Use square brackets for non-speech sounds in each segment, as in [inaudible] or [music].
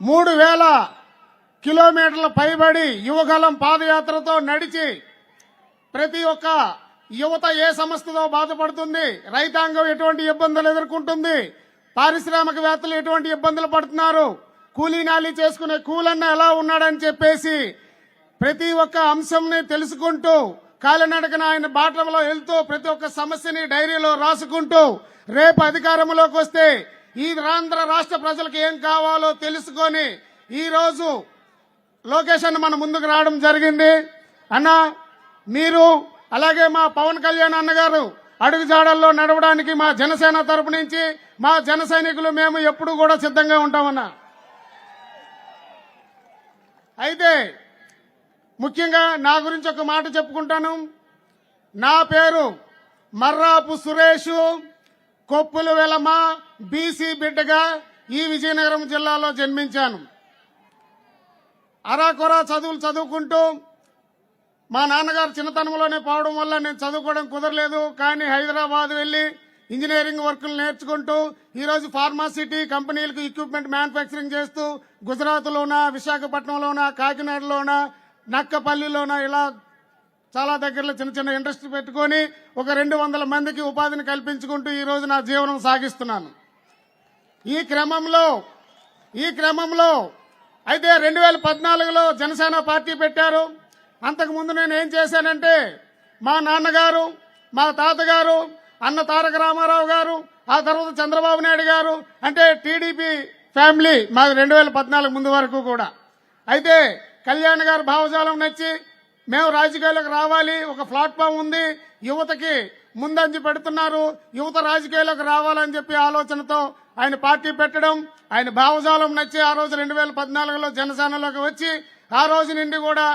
మూడు వేల కిలోమీటర్ల పైబడి యువగలం పాదయాత్రతో నడిచి ప్రతి ఒక్క యువత ఏ సమస్యతో బాధపడుతుంది? రైతాంగం ఎటువంటి ఇబ్బందులు ఎదుర్కొంటుంది? పారిశ్రామికవేత్తలు ఎటువంటి ఇబ్బందులు పడుతున్నారు? కూలీనాలి చేసుకునే కూలన్న ఎలా ఉన్నాడని చెప్పేసి ప్రతి ఒక్క అంశంని తెలుసుకుంటూ కాలినడకన ఆయన బాటంలో వెళ్తూ ప్రతి ఒక్క సమస్యని డైరీలో రాసుకుంటూ రేపు అధికారంలోకి వస్తే ఈ ఆంధ్ర రాష్ట్ర ప్రజలకు ఏం కావాలో తెలుసుకొని ఈ రోజు లొకేషన్ మన ముందుకు రావడం జరిగింది. అన్న మీరు అలాగే మా పవన్ కళ్యాణ్ అన్నగారు అడుగుజాడల్లో నడవడానికి మా జనసేన తరపు నుంచి మా జన సైనికులు మేము ఎప్పుడు కూడా సిద్ధంగా ఉంటామన్నా. అయితే ముఖ్యంగా నా గురించి ఒక మాట చెప్పుకుంటాను. నా పేరు మర్రాపు సురేషు కొప్పులు వెలమ బీసీ బిడ్డగా ఈ విజయనగరం జిల్లాలో జన్మించాను. అరాకొరా చదువులు చదువుకుంటూ మా నాన్నగారు చిన్నతనంలోనే పోవడం వల్ల నేను చదువుకోవడం కుదరలేదు. కానీ హైదరాబాద్ వెళ్ళి ఇంజనీరింగ్ వర్క్లు నేర్చుకుంటూ ఈరోజు ఫార్మాసిటీ కంపెనీలకు ఎక్విప్మెంట్ మ్యానుఫ్యాక్చరింగ్ చేస్తూ గుజరాత్లోన విశాఖపట్నంలోన కాకినాడలోన నక్కపల్లిలోన ఇలా చాలా దగ్గరలో చిన్న చిన్న ఇండస్ట్రీ పెట్టుకొని ఒక రెండు వందల మందికి ఉపాధిని కల్పించుకుంటూ ఈరోజు నా జీవనం సాగిస్తున్నాను. ఈ క్రమంలో ఈ క్రమంలో అయితే రెండు వేల పద్నాలుగులో జనసేన పార్టీ పెట్టారు. అంతకుముందు నేను ఏం చేశానంటే మా నాన్నగారు మా తాతగారు అన్న తారక రామారావు గారు ఆ తర్వాత చంద్రబాబు నాయుడు గారు అంటే టీడీపీ ఫ్యామిలీ మాది రెండు వేల పద్నాలుగు ముందు వరకు కూడా. అయితే కళ్యాణ్ గారు భావజాలం నచ్చి మేము రాజకీయాలకు రావాలి ఒక ప్లాట్ఫామ్ ఉంది యువతకి ముందంజి పెడుతున్నారు. యువత రాజకీయాలకు రావాలని చెప్పి ఆలోచనతో ఆయన పార్టీ పెట్టడం ఆయన భావజాలం నచ్చి ఆ రోజు రెండు వేల పద్నాలుగులో జనసేనలోకి వచ్చి ఆ రోజు నుండి కూడా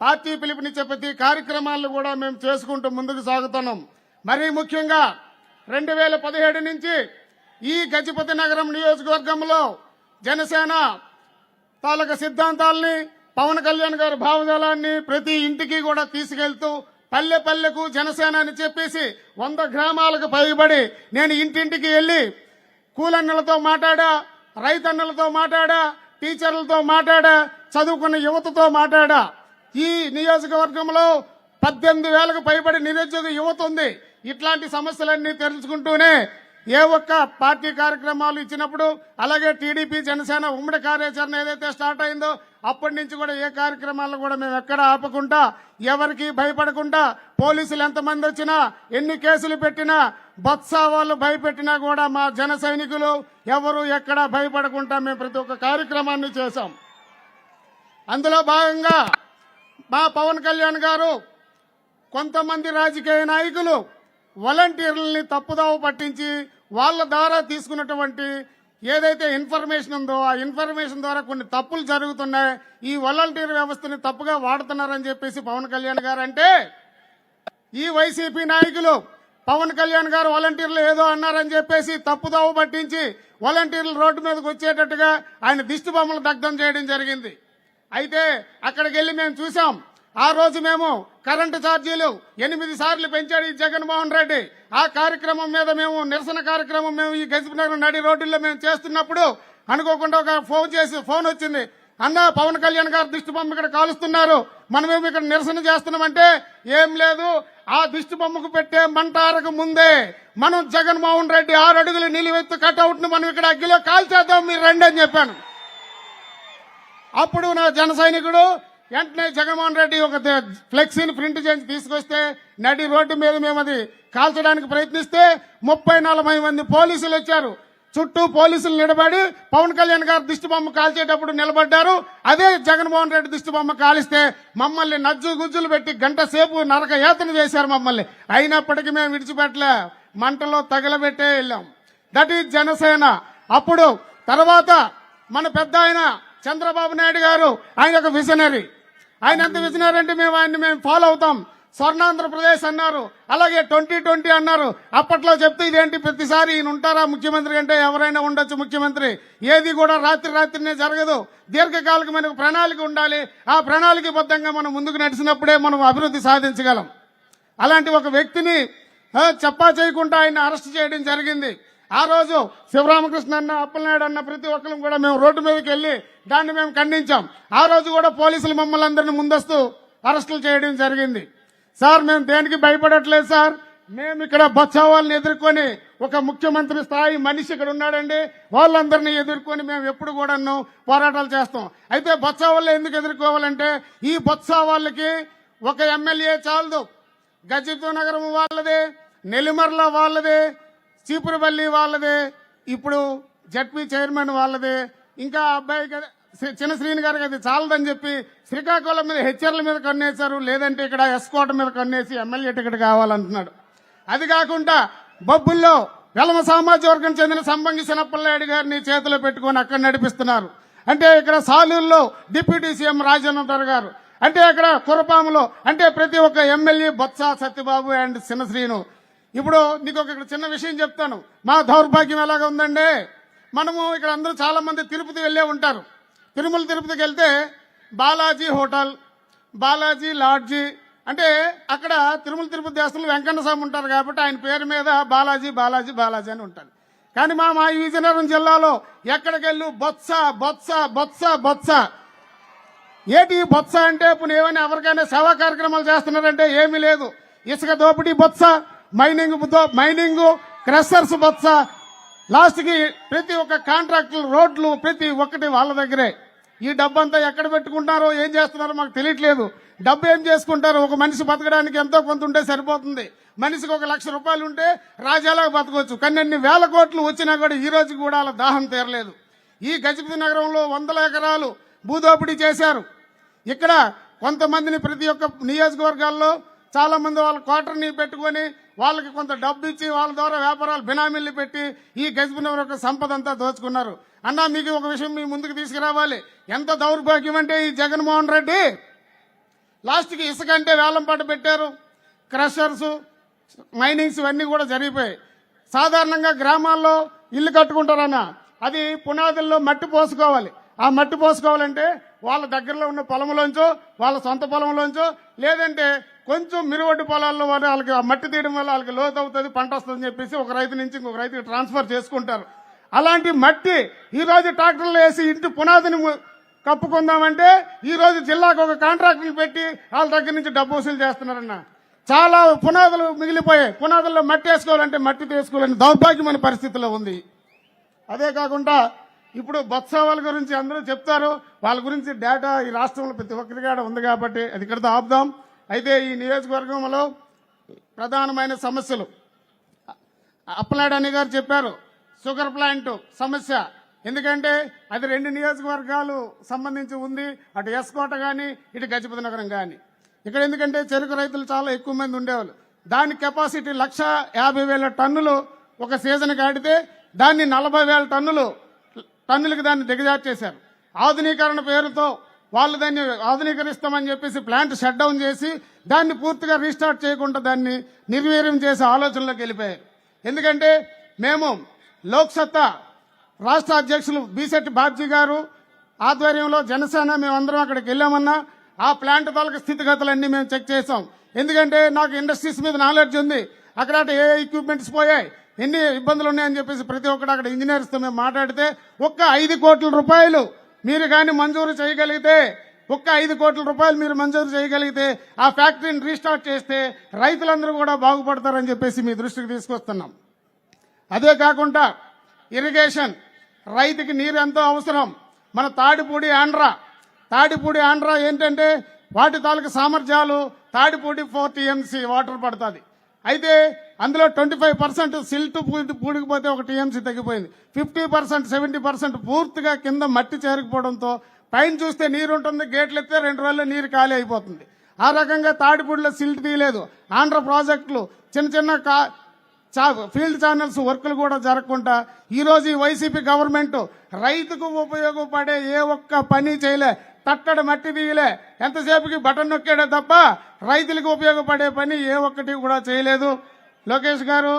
పార్టీ పిలుపునిచ్చే ప్రతి కార్యక్రమాలను కూడా మేము చేసుకుంటూ ముందుకు సాగుతున్నాం. మరీ ముఖ్యంగా రెండు వేల పదిహేడు నుంచి ఈ గజపతి నగరం నియోజకవర్గంలో జనసేన తాలూకా సిద్ధాంతాల్ని పవన్ కళ్యాణ్ గారి భావజాలాన్ని ప్రతి ఇంటికి కూడా తీసుకెళ్తూ పల్లె పల్లెకు జనసేన అని చెప్పేసి వంద గ్రామాలకు పైబడి నేను ఇంటింటికి వెళ్ళి కూలన్నలతో మాట్లాడా రైతన్నలతో మాట్లాడా టీచర్లతో మాట్లాడా చదువుకున్న యువతతో మాట్లాడా. ఈ నియోజకవర్గంలో పద్దెనిమిది వేలకు పైబడి నిరుద్యోగ యువత ఉంది. ఇట్లాంటి సమస్యలన్నీ తెలుసుకుంటూనే ఏ ఒక్క పార్టీ కార్యక్రమాలు ఇచ్చినప్పుడు అలాగే టీడీపీ జనసేన ఉమ్మడి కార్యాచరణ ఏదైతే స్టార్ట్ అయిందో అప్పటి నుంచి కూడా ఏ కార్యక్రమాలు కూడా మేము ఎక్కడ ఆపకుండా ఎవరికి భయపడకుండా పోలీసులు ఎంతమంది వచ్చినా ఎన్ని కేసులు పెట్టినా బత్సా వాళ్ళు భయపెట్టినా కూడా మా జన సైనికులు ఎవరు ఎక్కడ భయపడకుండా మేము ప్రతి ఒక్క కార్యక్రమాన్ని చేశాం. అందులో భాగంగా మా పవన్ కళ్యాణ్ గారు కొంతమంది రాజకీయ నాయకులు వాలంటీర్లని తప్పుదావ పట్టించి వాళ్ళ ద్వారా తీసుకున్నటువంటి ఏదైతే ఇన్ఫర్మేషన్ ఉందో ఆ ఇన్ఫర్మేషన్ ద్వారా కొన్ని తప్పులు జరుగుతున్నాయి ఈ వాలంటీర్ వ్యవస్థని తప్పుగా వాడుతున్నారని చెప్పేసి పవన్ కళ్యాణ్ గారు అంటే ఈ వైసీపీ నాయకులు పవన్ కళ్యాణ్ గారు వాలంటీర్లు ఏదో అన్నారని చెప్పేసి తప్పుదోవ పట్టించి వాలంటీర్లు రోడ్డు మీదకి వచ్చేటట్టుగా ఆయన దిష్టి బొమ్మలు దగ్ధం చేయడం జరిగింది. అయితే అక్కడికి వెళ్ళి మేము చూసాం ఆ రోజు మేము కరెంటు ఛార్జీలు ఎనిమిది సార్లు పెంచాడు ఈ జగన్మోహన్ రెడ్డి. ఆ కార్యక్రమం మీద మేము నిరసన కార్యక్రమం మేము ఈ గజపనగరం నడి రోడ్డుల్లో మేము చేస్తున్నప్పుడు అనుకోకుండా ఒక ఫోన్ చేసి ఫోన్ వచ్చింది. అన్న పవన్ కళ్యాణ్ గారు దిష్టి బొమ్మ ఇక్కడ కాలుస్తున్నారు. మనమేమి ఇక్కడ నిరసన చేస్తున్నామంటే ఏం లేదు ఆ దిష్టి బొమ్మకు పెట్టే మంటారకు ముందే మనం జగన్మోహన్ రెడ్డి ఆరు అడుగులు నిలువెత్తు కట్అవుట్ను మనం ఇక్కడ అగ్గిలో కాల్చేద్దాం మీరు రండి అని చెప్పాను. అప్పుడు నా జన సైనికుడు వెంటనే జగన్మోహన్ రెడ్డి ఒక ఫ్లెక్సీని ప్రింట్ చేసి తీసుకొస్తే నడి రోడ్డు మీద మేము అది కాల్చడానికి ప్రయత్నిస్తే ముప్పై నలభై మంది పోలీసులు వచ్చారు. చుట్టూ పోలీసులు నిలబడి పవన్ కళ్యాణ్ గారు దిష్టిబొమ్మ కాల్చేటప్పుడు నిలబడ్డారు. అదే జగన్మోహన్ రెడ్డి దిష్టిబొమ్మ కాలిస్తే మమ్మల్ని నజ్జు గుజ్జులు పెట్టి గంట సేపు నరక యాతన చేశారు మమ్మల్ని. అయినప్పటికీ మేము విడిచిపెట్టలే. మంటలో తగలబెట్టే వెళ్ళాం. That is Janasena. అప్పుడు తర్వాత మన పెద్ద ఆయన చంద్రబాబు నాయుడు గారు ఆయన ఒక విజనరీ. ఆయన ఎంత విజనరీ మేము ఆయన్ని మేము ఫాలో అవుతాం. స్వర్ణాంధ్రప్రదేశ్ అన్నారు. అలాగే ట్వంటీ ట్వంటీ అన్నారు. అప్పట్లో చెప్తే ఇదేంటి? ప్రతిసారి ఈయన ఉంటారా? ముఖ్యమంత్రి అంటే ఎవరైనా ఉండొచ్చు ముఖ్యమంత్రి. ఏది కూడా రాత్రి రాత్రినే జరగదు. దీర్ఘకాలికమైన ఒక ప్రణాళిక ఉండాలి. ఆ ప్రణాళికబద్ధంగా మనం ముందుకు నడిచినప్పుడే మనం అభివృద్ధి సాధించగలం. అలాంటి ఒక వ్యక్తిని చెప్పా చేయకుండా ఆయన అరెస్ట్ చేయడం జరిగింది. ఆ రోజు శివరామకృష్ణ అన్న అప్పలనాయుడు అన్న ప్రతి ఒక్కరు కూడా మేము రోడ్డు మీదకి వెళ్ళి దాన్ని మేము ఖండించాం. ఆ రోజు కూడా పోలీసులు మమ్మల్ని అందరిని ముందస్తు అరెస్టులు చేయడం జరిగింది. సార్ మేము దేనికి భయపడట్లేదు సార్? మేము ఇక్కడ బచ్చావాళ్ళని ఎదుర్కొని ఒక ముఖ్యమంత్రి స్థాయి మనిషి ఇక్కడ ఉన్నాడండి. వాళ్ళందరినీ ఎదుర్కొని మేము ఎప్పుడు కూడాను పోరాటాలు చేస్తాం. అయితే బొత్స ఎందుకు ఎదుర్కోవాలంటే ఈ బొత్స వాళ్ళకి ఒక ఎమ్మెల్యే చాలదు. గజితు నగరం వాళ్ళదే నెల్లిమర్ల వాళ్ళదే చీపురుపల్లి వాళ్ళదే ఇప్పుడు జడ్పీ చైర్మన్ వాళ్ళదే ఇంకా అబ్బాయి కదా చిన్న శ్రీని గారికి అది చాలదని చెప్పి శ్రీకాకుళం మీద హెచ్ఆర్ల మీద కన్నేశారు లేదంటే ఇక్కడ ఎస్కోట మీద కన్నేసి ఎమ్మెల్యే టికెట్ కావాలంటున్నాడు. అది కాకుండా బొబ్బుల్లో వెలమ సామాజిక వర్గం చెందిన సంబంగి చిన్నప్పలనాయుడు గారిని చేతిలో పెట్టుకొని అక్కడ నడిపిస్తున్నారు. అంటే ఇక్కడ సాలూరులో డిప్యూటీ సీఎం రాజేంద్ర గారు అంటే అక్కడ కురపాములో అంటే ప్రతి ఒక్క ఎమ్మెల్యే బొత్స సత్యబాబు అండ్ చిన్న శ్రీను ఇప్పుడు నీకు ఒక ఇక్కడ చిన్న విషయం చెప్తాను. మా దౌర్భాగ్యం ఎలాగ ఉందండి మనము ఇక్కడ అందరూ చాలా మంది తిరుపతి వెళ్ళే ఉంటారు. తిరుమల తిరుపతికి వెళ్తే బాలాజీ హోటల్ బాలాజీ లాడ్జీ అంటే అక్కడ తిరుమల తిరుపతి దేశంలో వెంకన్న స్వామి ఉంటారు కాబట్టి ఆయన పేరు మీద బాలాజీ బాలాజీ బాలాజీ అని ఉంటాడు కానీ మా మా విజయనగరం జిల్లాలో ఎక్కడికి వెళ్ళు? బొత్స బొత్స బొత్స బొత్స. ఏటి బొత్స అంటే ఇప్పుడు ఏమైనా ఎవరికైనా సేవా కార్యక్రమాలు చేస్తున్నారంటే ఏమీ లేదు. ఇసుక దోపిడీ Botsa. Mining mining crushers Botsa. లాస్ట్కి ప్రతి ఒక్క కాంట్రాక్టులు రోడ్లు ప్రతి ఒక్కటి వాళ్ళ దగ్గరే. ఈ డబ్బంతా ఎక్కడ పెట్టుకుంటారో ఏం చేస్తున్నారో మాకు తెలియట్లేదు. డబ్బు ఏం చేసుకుంటారు? ఒక మనిషి బతకడానికి ఎంతో కొంత ఉంటే సరిపోతుంది. మనిషికి ఒక లక్ష రూపాయలు ఉంటే రాజాలాగా బతకవచ్చు కానీ అన్ని వేల కోట్లు వచ్చినా కూడా ఈ రోజు కూడా అలా దాహం తీరలేదు. ఈ గజపతి నగరంలో వందల ఎకరాలు భూదోపిడీ చేశారు. ఇక్కడ కొంతమందిని ప్రతి ఒక్క నియోజకవర్గాల్లో చాలా మంది వాళ్ళ క్వార్టర్ని పెట్టుకొని వాళ్ళకి కొంత డబ్బు ఇచ్చి వాళ్ళ ద్వారా వ్యాపారాలు బినామీలు పెట్టి ఈ గజపతి యొక్క సంపద అంతా దోచుకున్నారు. అన్నా మీకు ఒక విషయం మీ ముందుకు తీసుకురావాలి. ఎంత దౌర్భాగ్యం అంటే ఈ జగన్మోహన్ రెడ్డి లాస్ట్కి ఇసుక అంటే వేలంపాట పెట్టారు. క్రషర్స్ మైనింగ్స్ ఇవన్నీ కూడా జరిగిపోయాయి. సాధారణంగా గ్రామాల్లో ఇల్లు కట్టుకుంటారన్న అది పునాదుల్లో మట్టి పోసుకోవాలి. ఆ మట్టి పోసుకోవాలంటే వాళ్ళ దగ్గరలో ఉన్న పొలంలోంచో వాళ్ళ సొంత పొలంలోంచో లేదంటే కొంచెం మిరువడ్డు పొలాల్లో వారు వాళ్ళకి ఆ మట్టి తీయడం వల్ల వాళ్ళకి లోతు అవుతుంది పంట వస్తుందని చెప్పేసి ఒక రైతు నుంచి ఇంకొక రైతుకి ట్రాన్స్ఫర్ చేసుకుంటారు. అలాంటి మట్టి ఈ రోజు ట్రాక్టర్లు వేసి ఇంటి పునాదిని కప్పుకుందామంటే ఈ రోజు జిల్లాకు ఒక కాంట్రాక్టులు పెట్టి వాళ్ళ దగ్గర నుంచి డబ్బు వసూలు చేస్తున్నారన్న. చాలా పునాదులు మిగిలిపోయాయి. పునాదుల్లో మట్టి వేసుకోవాలంటే మట్టి తీసుకోవాలని దౌర్భాగ్యమైన పరిస్థితిలో ఉంది. అదే కాకుండా ఇప్పుడు బొత్స వాళ్ళ గురించి అందరూ చెప్తారు. వాళ్ళ గురించి డేటా ఈ రాష్ట్రంలో ప్రతి ఒక్కరి కాడ ఉంది కాబట్టి అది ఇక్కడితో ఆపుదాం. అయితే ఈ నియోజకవర్గంలో ప్రధానమైన సమస్యలు. అప్పలాడు అని గారు చెప్పారు షుగర్ ప్లాంట్ సమస్య. ఎందుకంటే అది రెండు నియోజకవర్గాలు సంబంధించి ఉంది. అటు ఎస్కోట కానీ ఇటు గజపతి నగరం కానీ ఇక్కడ ఎందుకంటే చెరుకు రైతులు చాలా ఎక్కువ మంది ఉండేవాళ్ళు. దాని కెపాసిటీ లక్ష యాభై వేల టన్నులు ఒక సీజన్ కాడితే దాన్ని నలభై వేల టన్నులు టన్నులకు దాన్ని దిగజార్చేశారు. ఆధునీకరణ పేరుతో వాళ్ళు దాన్ని ఆధునీకరిస్తామని చెప్పేసి ప్లాంట్ షట్ డౌన్ చేసి దాన్ని పూర్తిగా రీస్టార్ట్ చేయకుండా దాన్ని నిర్వీర్యం చేసే ఆలోచనలోకి వెళ్ళిపోయారు. ఎందుకంటే మేము లోక్సత్తా రాష్ట్ర అధ్యక్షులు బీసెట్టి బాబ్జీ గారు ఆధ్వర్యంలో జనసేన మేమందరం అక్కడికి వెళ్ళామన్నా ఆ ప్లాంట్ తాలూకు స్థితిగతులన్నీ మేము చెక్ చేసాం ఎందుకంటే నాకు ఇండస్ట్రీస్ మీద నాలెడ్జ్ ఉంది. అక్కడ ఏ ఎక్విప్మెంట్స్ పోయాయి. ఎన్ని ఇబ్బందులు ఉన్నాయని చెప్పేసి ప్రతి ఒక్కటి అక్కడ ఇంజనీర్స్తో మేము మాట్లాడితే ఒక్క ఐదు కోట్ల రూపాయలు మీరు కానీ మంజూరు చేయగలిగితే ఒక్క ఐదు కోట్ల రూపాయలు మీరు మంజూరు చేయగలిగితే ఆ ఫ్యాక్టరీని రీస్టార్ట్ చేస్తే రైతులందరూ కూడా బాగుపడతారని చెప్పేసి మీ దృష్టికి తీసుకొస్తున్నాం. అదే కాకుండా ఇరిగేషన్ రైతుకి నీరు ఎంతో అవసరం. మన తాడిపూడి ఆంధ్ర తాడిపూడి ఆంధ్ర ఏంటంటే వాటి తాలూకు సామర్థ్యాలు తాడిపూడి ఫోర్ టీఎంసీ వాటర్ పడుతుంది. అయితే అందులో ట్వంటీ ఫైవ్ పర్సెంట్ సిల్ట్ పూడికిపోతే ఒక టీఎంసీ తగ్గిపోయింది. ఫిఫ్టీ పర్సెంట్ సెవెంటీ పర్సెంట్ పూర్తిగా కింద మట్టి చేరుకుపోవడంతో పైన చూస్తే నీరు ఉంటుంది గేట్లు ఎత్తే రెండు రోజుల్లో నీరు ఖాళీ అయిపోతుంది. ఆ రకంగా తాడిపూడిలో సిల్ట్ తీయలేదు. ఆంధ్ర ప్రాజెక్టులు చిన్న చిన్న కా చా- ఫీల్డ్ ఛానల్స్ వర్కులు కూడా జరగకుండా ఈరోజు ఈ వైసీపీ గవర్నమెంట్ రైతుకు ఉపయోగపడే ఏ ఒక్క పని చేయలే. తట్టడ మట్టి దిగిలే ఎంతసేపుకి బటన్ నొక్కాడే తప్ప రైతులకు ఉపయోగపడే పని ఏ ఒక్కటి కూడా చేయలేదు. లోకేష్ గారు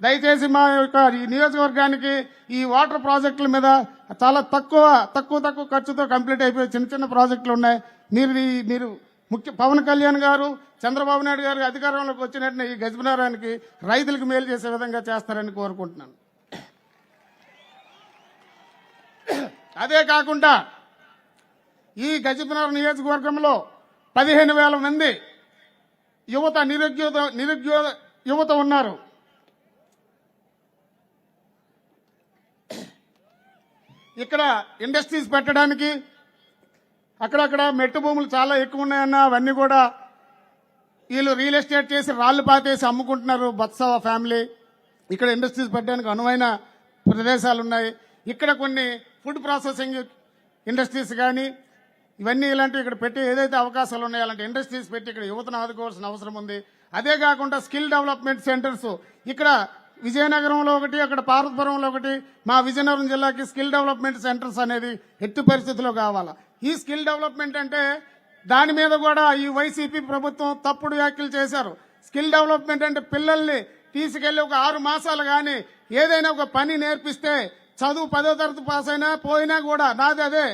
దయచేసి మా యొక్క ఈ నియోజకవర్గానికి ఈ వాటర్ ప్రాజెక్టుల మీద చాలా తక్కువ తక్కువ తక్కువ ఖర్చుతో కంప్లీట్ అయిపోయే చిన్న చిన్న ప్రాజెక్టులు ఉన్నాయి. మీరు మీరు ముఖ్య పవన్ కళ్యాణ్ గారు చంద్రబాబు నాయుడు గారు అధికారంలోకి వచ్చినట్టు ఈ గజబినారానికి రైతులకు మేలు చేసే విధంగా చేస్తారని కోరుకుంటున్నాను. అదే కాకుండా ఈ గజపనగర్ నియోజకవర్గంలో పదిహేను వేల మంది యువత నిరుద్యోగ నిరుద్యోగ యువత ఉన్నారు. ఇక్కడ ఇండస్ట్రీస్ పెట్టడానికి అక్కడక్కడ మెట్టు భూములు చాలా ఎక్కువ ఉన్నాయన్న అవన్నీ కూడా వీళ్ళు రియల్ ఎస్టేట్ చేసి రాళ్ళు పాతేసి అమ్ముకుంటున్నారు బత్సవ ఫ్యామిలీ. ఇక్కడ ఇండస్ట్రీస్ పెట్టడానికి అనువైన ప్రదేశాలు ఉన్నాయి ఇక్కడ కొన్ని ఫుడ్ ప్రాసెసింగ్ ఇండస్ట్రీస్ కానీ ఇవన్నీ ఇలాంటివి ఇక్కడ పెట్టి ఏదైతే అవకాశాలు ఉన్నాయో అలాంటి ఇండస్ట్రీస్ పెట్టి ఇక్కడ యువతను ఆదుకోవాల్సిన అవసరం ఉంది. అదే కాకుండా స్కిల్ డెవలప్మెంట్ సెంటర్స్. ఇక్కడ విజయనగరంలో ఒకటి అక్కడ పార్వతపురంలో ఒకటి మా విజయనగరం జిల్లాకి స్కిల్ డెవలప్మెంట్ సెంటర్స్ అనేది ఎట్టి పరిస్థితిలో కావాలా? ఈ స్కిల్ డెవలప్మెంట్ అంటే దాని మీద కూడా ఈ వైసీపీ ప్రభుత్వం తప్పుడు వ్యాఖ్యలు చేశారు. స్కిల్ డెవలప్మెంట్ అంటే పిల్లల్ని తీసుకెళ్ళి ఒక ఆరు మాసాలు కానీ ఏదైనా ఒక పని నేర్పిస్తే చదువు పదో తరగతి పాస్ అయినా పోయినా కూడా నాది అదే.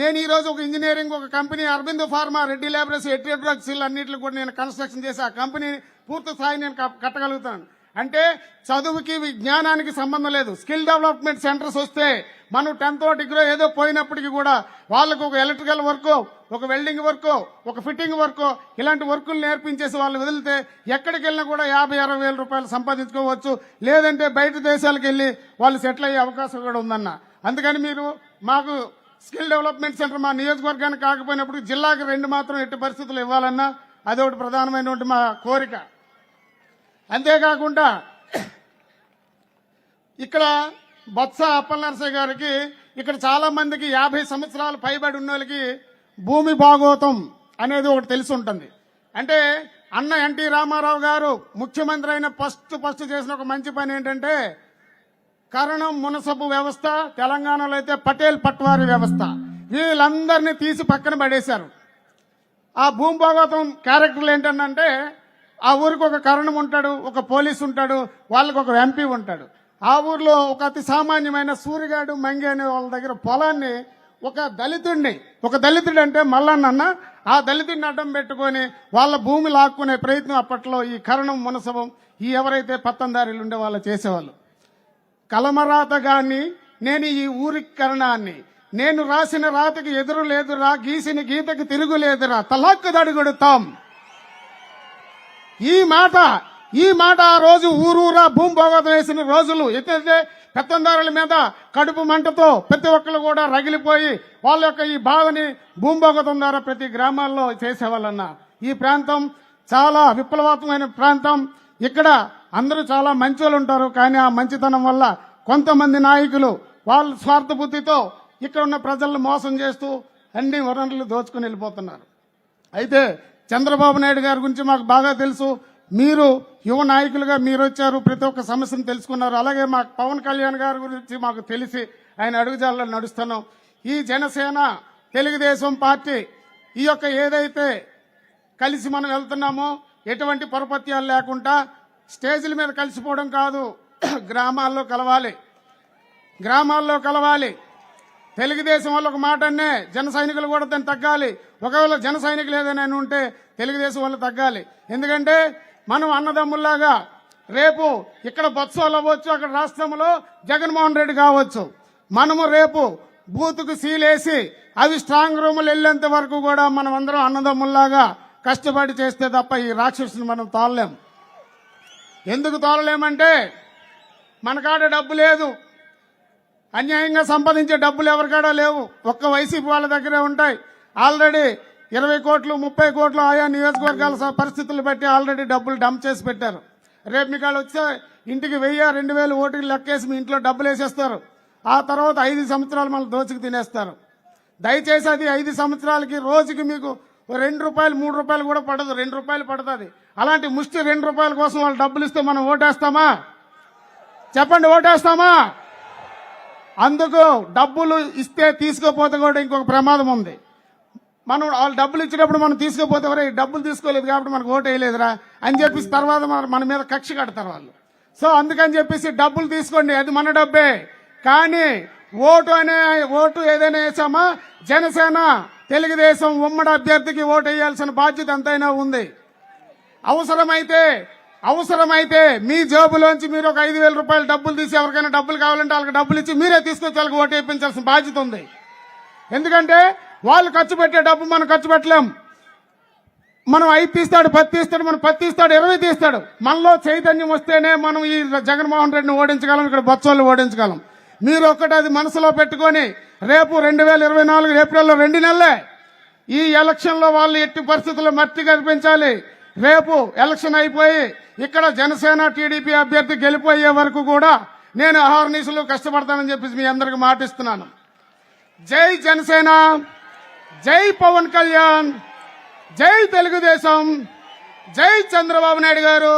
నేను ఈరోజు ఒక ఇంజనీరింగ్ ఒక company Aravind pharma Reddy laboratory ఎట్టి డ్రగ్స్ అన్నింటిలో కూడా నేను కన్స్ట్రక్షన్ చేసి ఆ కంపెనీ పూర్తి స్థాయి నేను కట్టగలుగుతాను. అంటే చదువుకి విజ్ఞానానికి సంబంధం లేదు. స్కిల్ డెవలప్మెంట్ సెంటర్స్ వస్తే మనం టెన్త్ డిగ్రీ ఏదో పోయినప్పటికీ కూడా వాళ్ళకు ఒక ఎలక్ట్రికల్ వర్క్ ఒక వెల్డింగ్ వర్క్ ఒక ఫిట్టింగ్ వర్క్ ఇలాంటి వర్కులు నేర్పించేసి వాళ్ళు వదిలితే ఎక్కడికి వెళ్ళినా కూడా యాభై అరవై వేల రూపాయలు సంపాదించుకోవచ్చు. లేదంటే బయట దేశాలకు వెళ్ళి వాళ్ళు సెటిల్ అయ్యే అవకాశం కూడా ఉందన్న. అందుకని మీరు మాకు స్కిల్ డెవలప్మెంట్ సెంటర్ మా నియోజకవర్గానికి కాకపోయినప్పుడు జిల్లాకి రెండు మాత్రం ఎట్టి పరిస్థితులు ఇవ్వాలన్నా అదొకటి ప్రధానమైనటువంటి మా కోరిక. అంతేకాకుండా ఇక్కడ బొత్స అప్పలనరసయ్య గారికి ఇక్కడ చాలా మందికి యాభై సంవత్సరాలు పైబడి ఉన్న వాళ్ళకి భూమి భాగోతం అనేది ఒకటి తెలిసి ఉంటుంది. అంటే అన్న ఎన్టీ రామారావు గారు ముఖ్యమంత్రి అయిన ఫస్ట్ ఫస్ట్ చేసిన ఒక మంచి పని ఏంటంటే కరణం మునసబు వ్యవస్థ తెలంగాణలో అయితే పటేల్ పట్వారి వ్యవస్థ. వీళ్ళందరినీ తీసి పక్కన పడేశారు. ఆ భూమి క్యారెక్టర్లు ఏంటంటే ఆ ఊరికి ఒక కరణం ఉంటాడు ఒక పోలీస్ ఉంటాడు వాళ్ళకు ఒక ఎంపీ ఉంటాడు. ఆ ఊర్లో ఒక అతి సామాన్యమైన సూరిగాడు మంగి అనే వాళ్ళ దగ్గర పొలాన్ని ఒక దళితుడిని ఒక దళితుడు అంటే మల్లన్న ఆ దళితుడిని అడ్డం పెట్టుకొని వాళ్ళ భూమి లాక్కునే ప్రయత్నం అప్పట్లో ఈ కరణం మునసభం ఈ ఎవరైతే పత్తందారులు ఉండే వాళ్ళు చేసేవాళ్ళు. కలమరాతగాన్ని నేను ఈ ఊరికి కరణాన్ని. నేను రాసిన రాతకి ఎదురు లేదురా గీసిన గీతకి తిరుగులేదురా తలాక్కు దడుగుడుతాం ఈ మాట ఈ మాట ఆ రోజు ఊరూరా భూమి వేసిన రోజులు. ఎత్తే పెత్తందారుల మీద కడుపు మంటతో ప్రతి ఒక్కరు కూడా రగిలిపోయి వాళ్ళ యొక్క ఈ బాధని భూమి ద్వారా ప్రతి గ్రామాల్లో చేసేవాళ్ళన్న. ఈ ప్రాంతం చాలా విప్లవాత్మకమైన ప్రాంతం. ఇక్కడ అందరూ చాలా మంచోళ్ళు ఉంటారు కానీ ఆ మంచితనం వల్ల కొంతమంది నాయకులు వాళ్ళ స్వార్థ బుద్ధితో ఇక్కడ ఉన్న ప్రజలను మోసం చేస్తూ అన్ని వనరులు దోచుకుని వెళ్ళిపోతున్నారు. అయితే చంద్రబాబు నాయుడు గారి గురించి మాకు బాగా తెలుసు. మీరు యువ నాయకులుగా మీరు వచ్చారు ప్రతి ఒక్క సమస్యను తెలుసుకున్నారు. అలాగే మాకు పవన్ కళ్యాణ్ గారి గురించి మాకు తెలిసి ఆయన అడుగుజాలలో నడుస్తున్నాం. ఈ జనసేన తెలుగుదేశం పార్టీ ఈ యొక్క ఏదైతే కలిసి మనం వెళ్తున్నామో ఎటువంటి పరపత్యాలు లేకుండా స్టేజీల మీద కలిసిపోవడం కాదు [clears throat] గ్రామాల్లో కలవాలి. గ్రామాల్లో కలవాలి. తెలుగుదేశం వాళ్ళు ఒక మాట అన్నే జన సైనికులు కూడా దాన్ని తగ్గాలి. ఒకవేళ జన సైనికులు ఏదైనా ఉంటే తెలుగుదేశం వాళ్ళు తగ్గాలి. ఎందుకంటే మనం అన్నదమ్ముల్లాగా రేపు ఇక్కడ బొత్సలు అవ్వచ్చు అక్కడ రాష్ట్రంలో జగన్మోహన్ రెడ్డి కావచ్చు. మనము రేపు బూత్కు సీలేసి అవి స్ట్రాంగ్ రూములు వెళ్ళేంత వరకు కూడా మనం అందరం అన్నదమ్ముల్లాగా కష్టపడి చేస్తే తప్ప ఈ రాక్షసుని మనం తాళలేము ఎందుకు తోలలేమంటే మనకాడ డబ్బు లేదు. అన్యాయంగా సంపాదించే డబ్బులు ఎవరికాడా లేవు. ఒక్క వైసీపీ వాళ్ళ దగ్గరే ఉంటాయి. ఆల్రెడీ ఇరవై కోట్లు ముప్పై కోట్లు ఆయా నియోజకవర్గాల పరిస్థితులు బట్టి ఆల్రెడీ డబ్బులు డంప్ చేసి పెట్టారు. రేపు మీకు వాళ్ళు వచ్చే ఇంటికి వెయ్యి రెండు వేలు ఓటుకి లెక్కేసి మీ ఇంట్లో డబ్బులు వేసేస్తారు. ఆ తర్వాత ఐదు సంవత్సరాలు మనం దోచుకు తినేస్తారు. దయచేసి అది ఐదు సంవత్సరాలకి రోజుకి మీకు రెండు రూపాయలు మూడు రూపాయలు కూడా పడదు రెండు రూపాయలు పడుతుంది. అలాంటి ముష్టి రెండు రూపాయల కోసం వాళ్ళు డబ్బులు ఇస్తే మనం ఓటేస్తామా? చెప్పండి ఓటేస్తామా? అందుకు డబ్బులు ఇస్తే తీసుకోపోతే కూడా ఇంకొక ప్రమాదం ఉంది. మనం వాళ్ళు డబ్బులు ఇచ్చినప్పుడు మనం తీసుకోపోతే ఎవరే డబ్బులు తీసుకోలేదు కాబట్టి మనకు ఓటు వేయలేదురా అని చెప్పేసి తర్వాత మన మన మీద కక్ష కడతారు వాళ్ళు. సో అందుకని చెప్పేసి డబ్బులు తీసుకోండి అది మన డబ్బే. కానీ ఓటు అనే ఓటు ఏదైనా వేసామా? జనసేన. తెలుగుదేశం ఉమ్మడి అభ్యర్థికి ఓటు వేయాల్సిన బాధ్యత ఎంతైనా ఉంది. అవసరమైతే అవసరమైతే మీ జేబులోంచి మీరు ఒక ఐదు వేల రూపాయలు డబ్బులు తీసి ఎవరికైనా డబ్బులు కావాలంటే వాళ్ళకి డబ్బులు ఇచ్చి మీరే తీసుకొచ్చి వాళ్ళకి ఓటు వేయించాల్సిన బాధ్యత ఉంది. ఎందుకంటే వాళ్ళు ఖర్చు పెట్టే డబ్బు మనం ఖర్చు పెట్టలేం. మనం ఐదు తీస్తాడు పది తీస్తాడు మనం పది తీస్తాడు ఇరవై తీస్తాడు. మనలో చైతన్యం వస్తేనే మనం ఈ జగన్మోహన్ రెడ్డిని ఓడించగలం ఇక్కడ బొచ్చోళ్ళు ఓడించగలం. మీరు ఒకటి అది మనసులో పెట్టుకొని రేపు రెండు వేల ఇరవై నాలుగు ఏప్రిల్లో రెండు నెలలే ఈ ఎలక్షన్లో వాళ్ళు ఎట్టి పరిస్థితుల్లో మట్టి కనిపించాలి. రేపు ఎలక్షన్ అయిపోయి ఇక్కడ జనసేన టీడీపీ అభ్యర్థి గెలిపోయే వరకు కూడా నేను అహర్నిశలు కష్టపడతానని చెప్పేసి మీ అందరికి మాటిస్తున్నాను. జై జనసేన జై పవన్ కళ్యాణ్ జై తెలుగుదేశం జై చంద్రబాబు నాయుడు గారు.